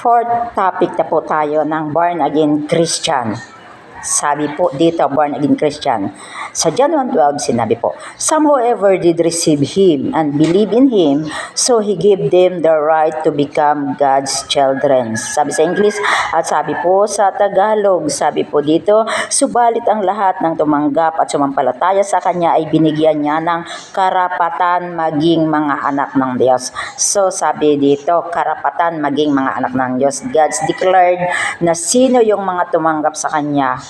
Fourth topic na po tayo ng born again Christian. Sabi po dito, born again Christian. Sa John 1.12, sinabi po, Some whoever did receive Him and believe in Him, so He gave them the right to become God's children. Sabi sa English, at sabi po sa Tagalog, sabi po dito, Subalit ang lahat ng tumanggap at sumampalataya sa Kanya ay binigyan niya ng karapatan maging mga anak ng Diyos. So sabi dito, karapatan maging mga anak ng Diyos. God's declared na sino yung mga tumanggap sa Kanya.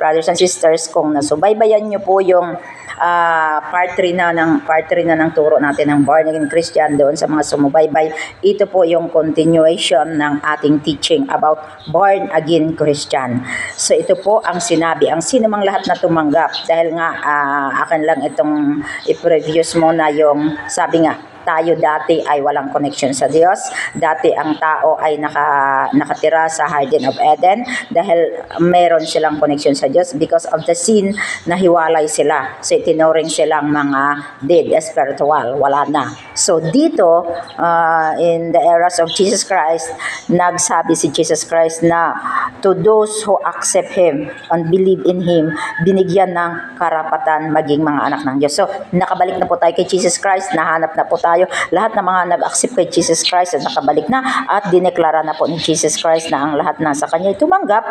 Brothers and sisters, kung nasubaybayan niyo po yung ah, part 3 na ng part 3 na ng turo natin ng born again Christian doon sa mga sumubaybay, ito po yung continuation ng ating teaching about born again Christian. So ito po ang sinabi, ang sino mang lahat na tumanggap dahil nga ah, akin lang itong i-previous muna yung sabi nga tayo dati ay walang connection sa Diyos. Dati ang tao ay naka, nakatira sa Garden of Eden dahil meron silang connection sa Diyos because of the sin na hiwalay sila. So itinuring silang mga dead, spiritual, wala na. So dito, uh, in the eras of Jesus Christ, nagsabi si Jesus Christ na to those who accept Him and believe in Him, binigyan ng karapatan maging mga anak ng Diyos. So nakabalik na po tayo kay Jesus Christ, nahanap na po tayo. Lahat ng mga nag-accept kay Jesus Christ at nakabalik na at dineklara na po ni Jesus Christ na ang lahat na sa kanya tumanggap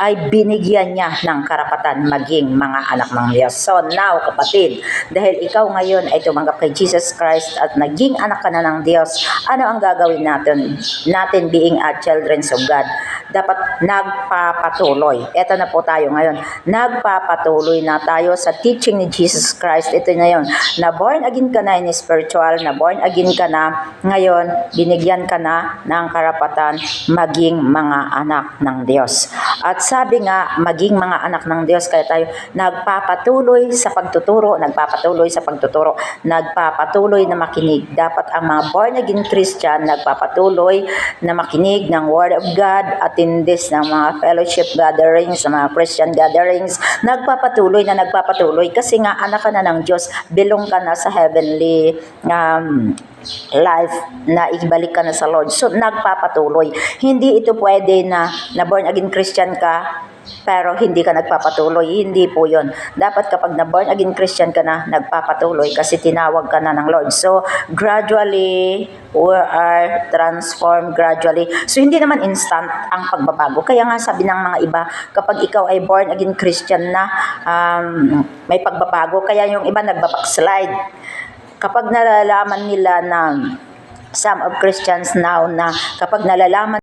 ay binigyan niya ng karapatan maging mga anak ng Diyos. So now kapatid, dahil ikaw ngayon ay tumanggap kay Jesus Christ at naging anak ka na ng Diyos, ano ang gagawin natin? Natin being a children of God. Dapat nagpapatuloy. Ito na po tayo ngayon. Nagpapatuloy na tayo sa teaching ni Jesus Christ. Ito na yun. Na born again ka na in spiritual, na born again ka na, ngayon, binigyan ka na ng karapatan maging mga anak ng Diyos. At sabi nga, maging mga anak ng Diyos, kaya tayo nagpapatuloy sa pagtuturo, nagpapatuloy sa pagtuturo, nagpapatuloy na makinig. Dapat ang mga born again Christian, nagpapatuloy na makinig ng Word of God, attendis ng mga fellowship gatherings, ng mga Christian gatherings, nagpapatuloy na nagpapatuloy kasi nga anak ka na ng Diyos, belong ka na sa heavenly um, life na ibalik ka na sa Lord. So, nagpapatuloy. Hindi ito pwede na, na born again Christian ka, pero hindi ka nagpapatuloy. Hindi po yon. Dapat kapag na born again Christian ka na, nagpapatuloy kasi tinawag ka na ng Lord. So, gradually, we are transformed gradually. So, hindi naman instant ang pagbabago. Kaya nga sabi ng mga iba, kapag ikaw ay born again Christian na, um, may pagbabago. Kaya yung iba nagbabackslide kapag nalalaman nila na some of Christians now na kapag nalalaman